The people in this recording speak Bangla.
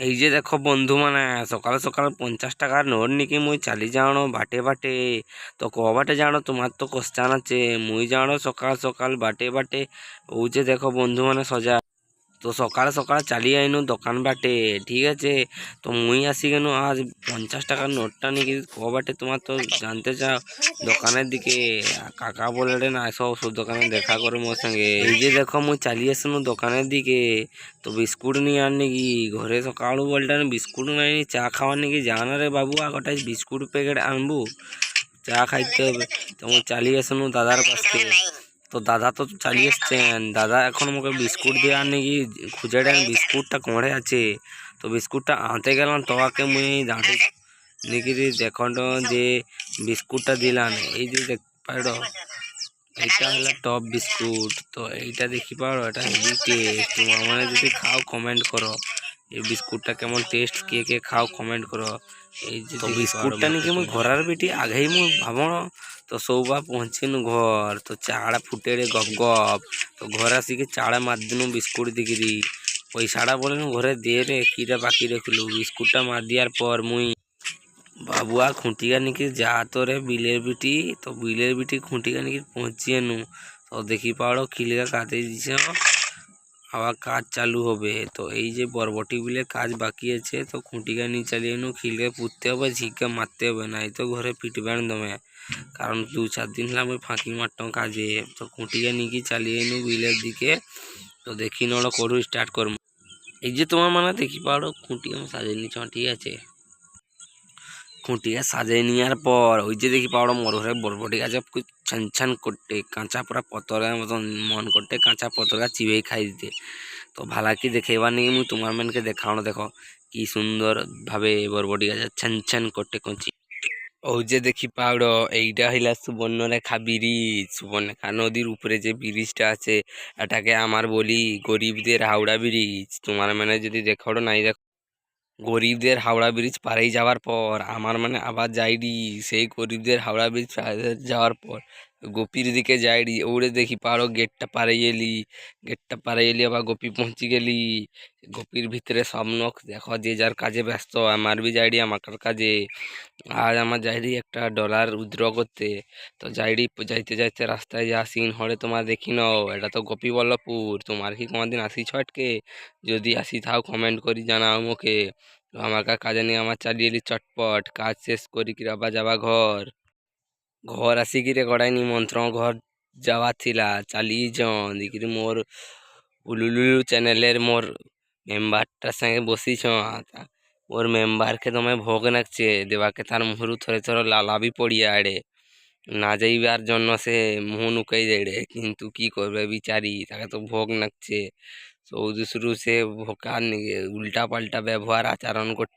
এই যে দেখো বন্ধু মানে সকাল সকাল পঞ্চাশ টাকার নোট নিকি মুই চালি জানো, বাটে বাটে? তো ক বাটে জানো? তোমার তো কোশ্চান আছে। মুই জানো সকাল সকাল বাটে বাটে। ও যে দেখো বন্ধু মানে সজা তো সকাল সকাল চালিয়ে আইনু, দোকান বাটে, ঠিক আছে? তো মুই আসি কেন? আজ পঞ্চাশ টাকার নোটটা নিকি ক বাটে তোমার তো জানতে চাও। দোকানের দিকে কাকা বলে রে, না এসো ওষুধ দোকানে দেখা করে মোর সঙ্গে। এই যে দেখো, মুই চালি আসনু দোকানের দিকে? তো বিস্কুট নিয়ে আন নাকি? ঘরে সকালু বলটা বিস্কুট নাই চা খাওয়ার নাকি জানা রে বাবু আগটাই বিস্কুট প্যাকেট আনবু? চা খাইতে হবে। তো মুই চালিয়ে আসনু দাদার কাছ থেকে? তো দাদা তো চালিয়ে এসছেন। দাদা এখন আমাকে বিস্কুট দেওয়ার নাকি খুঁজে দেন, বিস্কুটটা কোঁড়ে আছে? তো বিস্কুটটা আনতে গেলাম তোমাকে মুই দাঁড়ে রে দেখুন যে বিস্কুটটা দিলাম, এই যে দেখ পাইড় এইটা হলো টপ বিস্কুট, তো এইটা দেখি পারো, এটা হেভি টেস্ট তোমার যদি খাও কমেন্ট করো। এই বিস্কুটটা কেমন টেস্ট কে কে খাও কমেন্ট করো। এই যে বিস্কুটটা নাকি মুই ঘরের বেটি আগেই মুই ভাবণ তো সৌবা পৌঁছিনু ঘর তো চাড়া ফুটে রে গপ গপ তো ঘরে আসিকি চাড়া মারদিনু বিস্কুট দিকিরি পয়সাটা বলেন ঘরে দিয়ে রে কিটা বাকি রাখিলু বিস্কুটটা মার দিয়ার পর মুই বাবুয়া খুঁটিয়া নাকি যা তোরে বিলের বিটি তো বিলের বিটি খুঁটিয়া নাকি পৌঁছিয়ে নু তো দেখি পাড়ো খিলিকা কাটে দিছে। আবার কাজ চালু হবে। তো এই যে বরবটি বিলে কাজ বাকি আছে, তো খুঁটিকা নিয়ে চালিয়ে নু খিলকে পুঁততে হবে ঝিকে মারতে হবে, না এই তো ঘরে পিটবেন দমে। কারণ দু চার দিন হলাম আমি ফাঁকি মারতাম কাজে। তো খুঁটিকা নিয়ে কি চালিয়ে নু বিলের দিকে, তো দেখি নড় করু স্টার্ট করব। এই যে তোমার মানে দেখি পারো, খুঁটি আমি সাজিয়ে নিচ্ছ ঠিক আছে। খুঁটিয়া সাজিয়ে নেওয়ার পর, ওই যে দেখি পাওয়ার মোর ঘরে বরবটি গাছে ছান ছান করতে, কাঁচা পুরা পতরের মতন মন করতে, কাঁচা পতর গাছ চিবেই খাই দিতে। তো ভালা কি দেখে এবার নাকি মুই তোমার মানকে দেখানো দেখো কি সুন্দর ভাবে বরবটি গাছে ছান ছান করতে কচি। ওই যে দেখি পাউড় এইটা হইলা সুবর্ণরেখা ব্রিজ। সুবর্ণরেখা নদীর উপরে যে ব্রিজটা আছে, এটাকে আমার বলি গরিবদের হাওড়া ব্রিজ। তোমার মানে যদি দেখো নাই দেখো গরিবদের হাওড়া ব্রিজ পাড়েই যাওয়ার পর, আমার মানে আবার যাইডি, সেই গরিবদের হাওড়া ব্রিজ যাওয়ার পর। গোপীর দিকে যাইডি ওরে দেখি পারো গেটটা পারে এলি, গেটটা পারে এলি, আবার গোপী পৌঁছি গেলি। গোপীর ভিতরে স্বপ্ন দেখো যে যার কাজে ব্যস্ত, আমার বি যাইডি আমার কাজে। আর আমার যাইডি একটা ডলার উইথড্র করতে। তো যাইডি যাইতে যাইতে রাস্তায় যা সিন হরে তোমার দেখি নাও, এটা তো গোপীবল্লভপুর তোমার কি কোনোদিন আসি ছটকে? যদি আসি তাও কমেন্ট করি জানাও মুখে। আমার কাজে নিয়ে আমার চালিয়ে এলি চটপট, কাজ শেষ করি কি আবার যাবা ঘর। ঘর আসিকিরে গড়াই নিমন্ত্রণ ঘর যাওয়ার ଥିଲା। চালিয়ে যান দিকিরি মোর উলুলু চ্যানেলের মোর মেম্বারটার সঙ্গে বসিছ মোর মেম্বারকে তুমি ভোগ নাকছে দেবাকে তার মুহরু থরে থরে লালাবি পড়িয়া আড়ে না যাইবার জন্য সে মুহ নুকাই দেড়ে কিন্তু কি করবে বিচারি তাকে তো ভোগ নাকছে সৌদি শুরু সে ভোকার উল্টা পাল্টা ব্যবহার আচরণ করতে